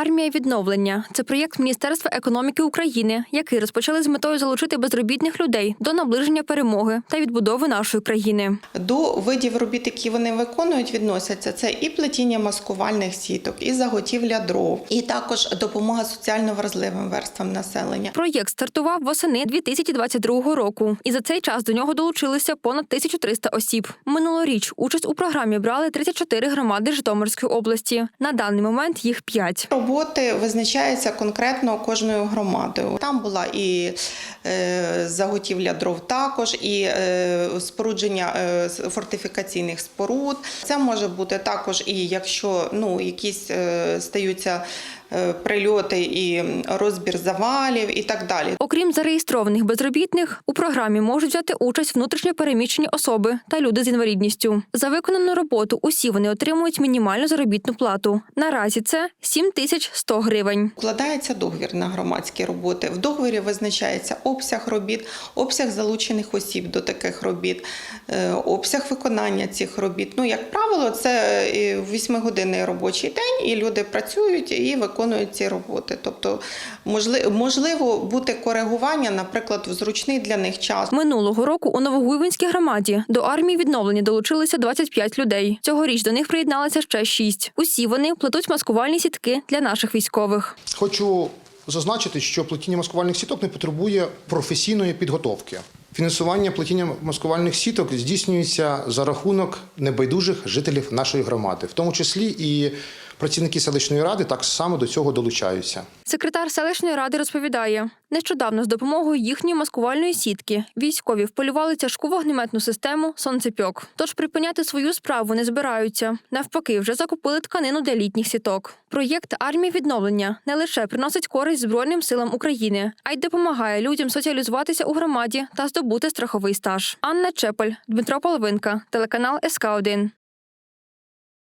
Армія відновлення це проєкт Міністерства економіки України, який розпочали з метою залучити безробітних людей до наближення перемоги та відбудови нашої країни. До видів робіт, які вони виконують, відносяться це і плетіння маскувальних сіток, і заготівля дров, і також допомога соціально вразливим верствам населення. Проєкт стартував восени 2022 року, і за цей час до нього долучилися понад 1300 осіб. Минулоріч участь у програмі брали 34 громади Житомирської області. На даний момент їх 5. Роботи визначається конкретно кожною громадою. Там була і е, заготівля дров, також і е, спорудження е, фортифікаційних споруд. Це може бути також і якщо ну якісь стаються прильоти і розбір завалів і так далі. Окрім зареєстрованих безробітних, у програмі можуть взяти участь внутрішньо переміщені особи та люди з інвалідністю. За виконану роботу усі вони отримують мінімальну заробітну плату. Наразі це 7100 гривень. Укладається договір на громадські роботи. В договорі визначається обсяг робіт, обсяг залучених осіб до таких робіт, е, обсяг виконання цих робіт. Ну, як правило, це е, восьмигодинний робочий день, і люди працюють і виконують ці роботи. Тобто, можли- можливо бути коригування, наприклад, в зручний для них час. Минулого року у Новогуйвинській громаді до армії відновлення долучилися 25 людей. Цьогоріч до них приєдналися ще 6. Усі вони плетуть маскувальні сітки для наших військових. Хочу зазначити, що плетіння маскувальних сіток не потребує професійної підготовки. Фінансування плетіння маскувальних сіток здійснюється за рахунок небайдужих жителів нашої громади, в тому числі і працівники селищної ради так само до цього долучаються. Секретар селищної ради розповідає, нещодавно з допомогою їхньої маскувальної сітки військові вполювали тяжку вогнеметну систему сонцепьок. Тож припиняти свою справу не збираються. Навпаки, вже закупили тканину для літніх сіток. Проєкт армії відновлення не лише приносить користь Збройним силам України, а й допомагає людям соціалізуватися у громаді та здобути страховий стаж. Анна Чепель, Дмитро Половинка, телеканал СК 1